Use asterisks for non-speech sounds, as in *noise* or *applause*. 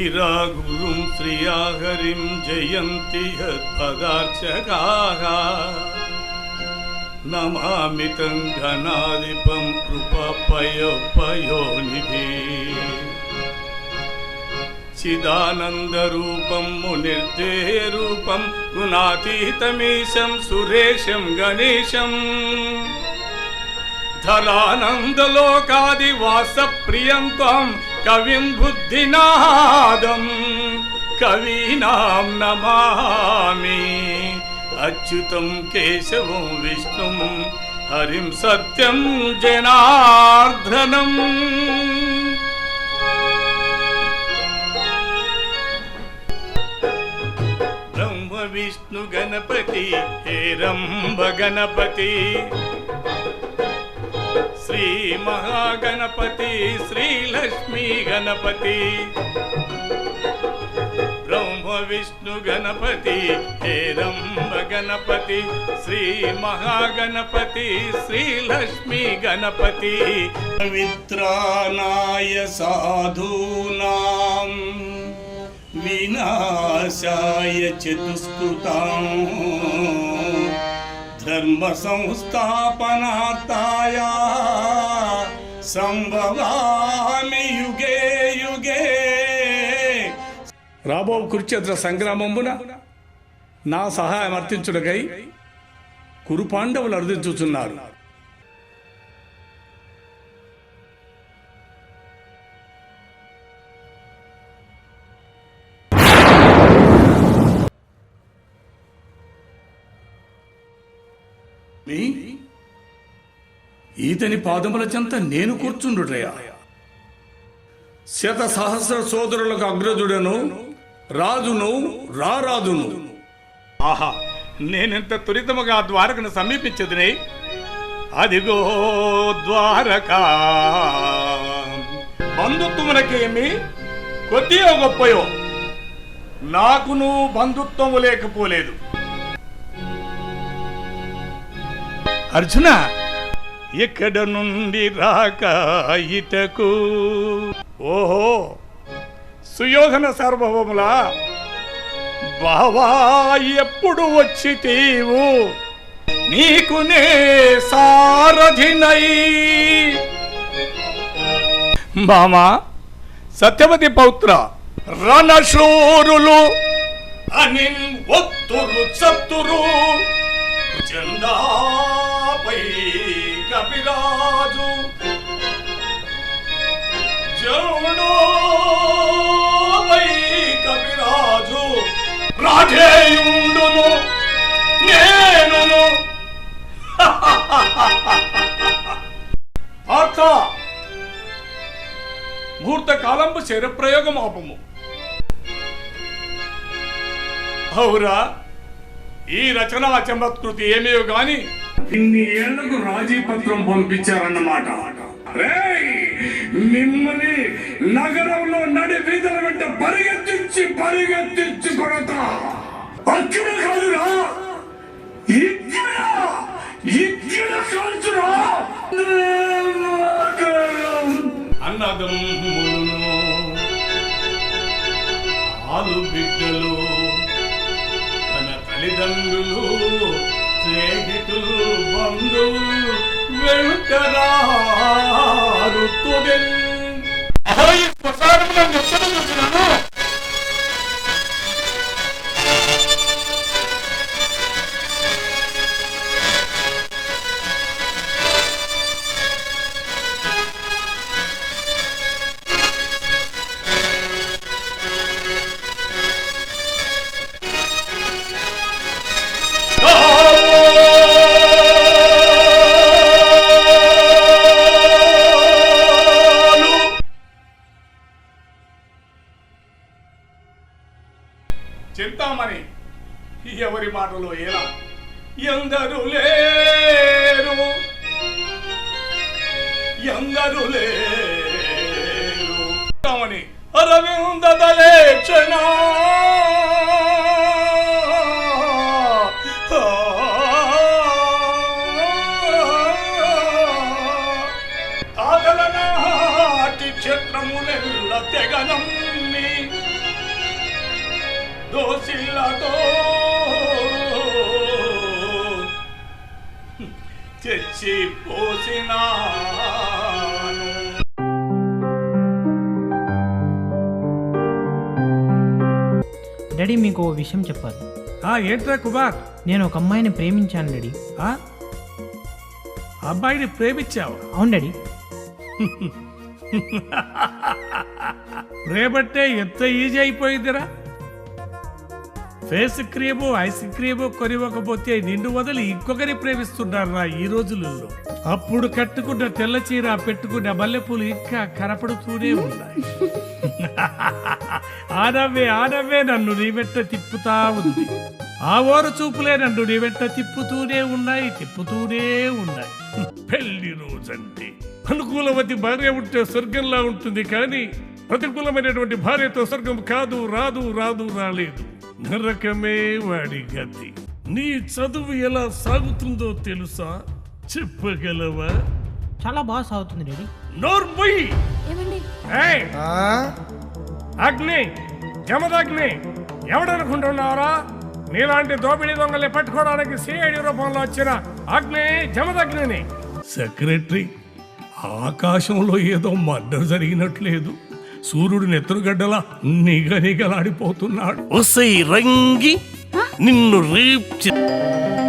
गिरा गुरुं श्रियाहरिं जयन्ति यत्पदार्चकाः नमामि तं घनाधिपं कृपपयोपयोनिधि चिदानन्दरूपं मुनिर्देहरूपं गुणातीतमीशं सुरेशं गणेशम् धरानन्दलोकादिवासप्रियं त्वं कविं बुद्धिनादं कवीनां नमामि अच्युतं केशवं विष्णुं हरिं सत्यं जनार्दनम् ब्रह्म विष्णु गणपति हेरम्ब गणपति శ్రీ మహాగణపతి శ్రీ లక్ష్మీ గణపతి. బ్రహ్మ విష్ణు గణపతి హేరంబ గణపతి శ్రీ మహాగణపతి శ్రీ లక్ష్మీ గణపతి. పవిత్రానాయ సాధూనాం వినాశాయ చతుస్కృతాం. ధర్మ సంస్థాపనార్థాయ సంభవామి యుగే యుగే రాబో కురుక్షేత్ర సంగ్రామంబున నా సహాయం అర్థించుటకై కురు పాండవులు అర్థించుచున్నారు ఈతని పాదముల చెంత నేను కూర్చుండుటయా? శత సహస్ర సోదరులకు అగ్రజుడను రాజును రారాజును ఆహా నేనెంత త్వరితముగా ద్వారకను సమీపించదునే? అదిగో ద్వారకా. బంధుత్వమునకేమి? కొద్దియో గొప్పయో. నాకును బంధుత్వము లేకపోలేదు. అర్జున ఇక్కడ నుండి రాక ఇటకు? ఓహో సుయోధన సార్వభౌములా? బావా ఎప్పుడు వచ్చి తీవు నీకు నే సారథినై. మామా సత్యవతి పౌత్ర రణశూరులు అని ఒత్తురు చత్తురు చందా కపిరాజు. జరుడోపై కపిరాజు రాజేయుండును నేనును. *laughs* అక్క ముహూర్త కాలంపు శరప్రయోగం ఆపము అవురా ఈ రచనా చమత్కృతి ఏమేవి గాని ఇన్ని ఏళ్ళకు రాజీ పత్రం పంపించారన్నమాట. మిమ్మల్ని నగరంలో నడి వీధుల వెంట పరిగెత్తించి పరిగెత్తించి కొడతా. అక్కడ కాదురా. ఇక్కడ ఇక్కడ కాల్చురా అన్నదమ్ములను ఆలు బిడ్డలు తన తల్లిదండ్రులు స్నేహితులు బంధువులు వెంటరారు ఎక్కడ చూసినాను. ఎందరు లేరు చింతామణి అరవింద దలేక్షణ ఆదలనాటి తెగనమ్మి దోషిల్లతో తెచ్చి పోసినా డాడీ మీకు ఓ విషయం చెప్పాలి. ఆ ఏంట్రా కుమార్? నేను ఒక అమ్మాయిని ప్రేమించాను డాడీ. ఆ? అబ్బాయిని ప్రేమించావు? అవును డాడీ. *laughs* ప్రేమంటే ఎంత ఈజీ అయిపోయిందిరా? ఫేస్ క్రీము ఐస్ క్రీము కొనివ్వకపోతే నిన్ను వదిలి ఇంకొకరి ప్రేమిస్తున్నారా ఈ రోజులలో? అప్పుడు కట్టుకున్న తెల్ల చీర పెట్టుకున్న మల్లెపూలు ఇంకా కనపడుతూనే ఉన్నాయి. *laughs* ఆనవ్వే ఆనవ్వే నన్ను నీ వెంట తిప్పుతా ఉంది. ఆ ఓర చూపులే నన్ను నీ వెంట తిప్పుతూనే ఉన్నాయి తిప్పుతూనే ఉన్నాయి. పెళ్ళి రోజంటే అనుకూలవతి భార్య ఉంటే స్వర్గంలా ఉంటుంది కానీ ప్రతికూలమైనటువంటి భార్యతో స్వర్గం కాదు రాదు రాదు రాలేదు. నరకమే వాడి గతి. నీ చదువు ఎలా సాగుతుందో తెలుసా? చెప్పగలవా? చాలా బాగా సాగుతుంది డాడీ. నోర్మొయ్యి! అగ్ని! జమదగ్ని ఎవడనుకుంటున్నారా నీలాంటి దోపిడీ దొంగల్ని పట్టుకోవడానికి సిఐడి రూపంలో వచ్చిన అగ్ని జమదగ్నిని సెక్రటరీ ఆకాశంలో ఏదో మర్డర్ జరిగినట్లేదు. సూర్యుడు నెత్తురుగడ్డలా నిగనిగలాడిపోతున్నాడు. ఒసై రంగి నిన్ను రేప్ చే-